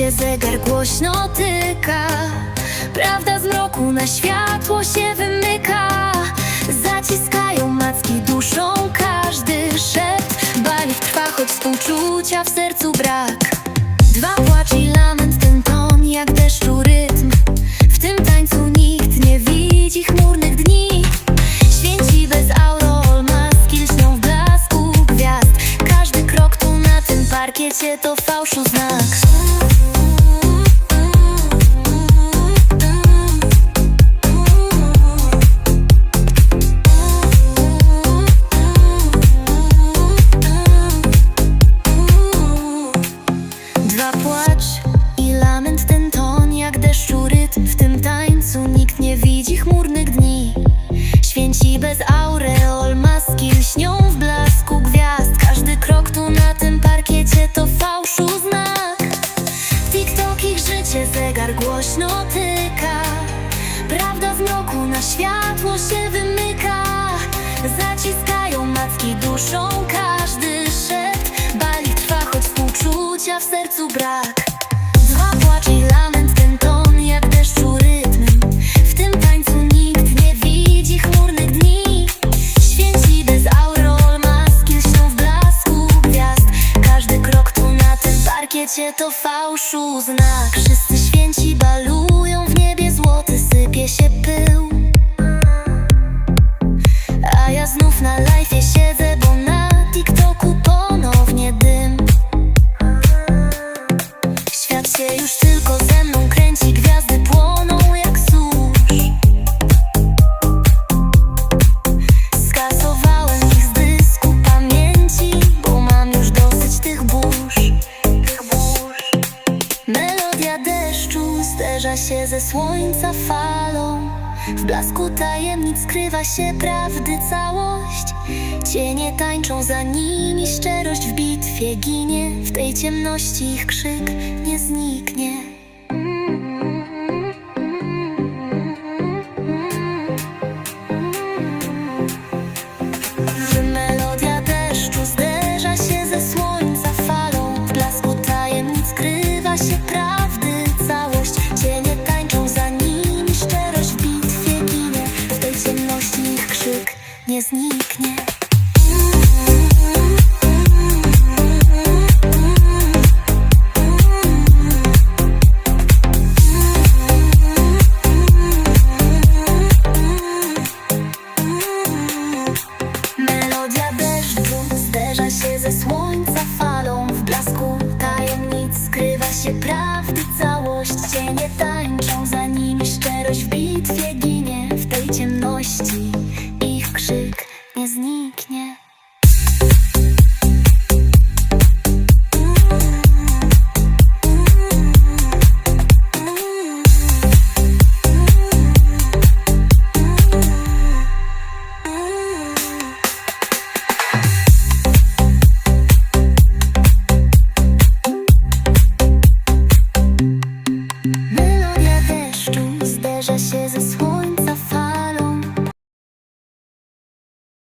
się zegar głośno tyka. Prawda z mroku na światło się wymyka. Zaciskają macki duszą każdy szept Bali trwa, choć współczucia w sercu brak. Dwa płacz i lament, ten ton jak deszczu rytm. W tym tańcu nikt nie widzi chmurnych dni. Święci bez aureol, maski lśnią w blasku gwiazd. Każdy krok tu na tym parkiecie to fałszu znak I lament ten ton jak deszczu rytm. W tym tańcu nikt nie widzi chmurnych dni. Święci bez aureol, maski lśnią w blasku gwiazd. Każdy krok tu na tym parkiecie to fałszu znak. TikTok ich życie, zegar głośno tyka. Prawda w mroku na światło się wymyka. Zaciskają macki duszą sercu brak. Dwa płacz i lament, ten ton jak deszczu rytm W tym tańcu nikt nie widzi chmurnych dni. Święci bez aureol, maski lśnią w blasku gwiazd. Każdy krok tu na tym parkiecie to fałszu znak. Wszyscy święci balują w niebie, złoty sypie się pył. A ja znów na live siedzę, już tylko ze mną kręci, gwiazdy płoną jak susz. Skasowałem ich z dysku pamięci, bo mam już dosyć tych burz. Melodia deszczu zderza się ze słońca falą. W blasku tajemnic skrywa się prawdy całość Cienie tańczą za nimi, szczerość w bitwie ginie. W tej ciemności ich krzyk nie zniknie. Melodia deszczu zderza się ze słońca falą. W blasku tajemnic skrywa się prawdy. Całość Cienie tańczą za nimi, szczerość w bitwie ginie. W tej ciemności ich krzyk nie zniknie に記念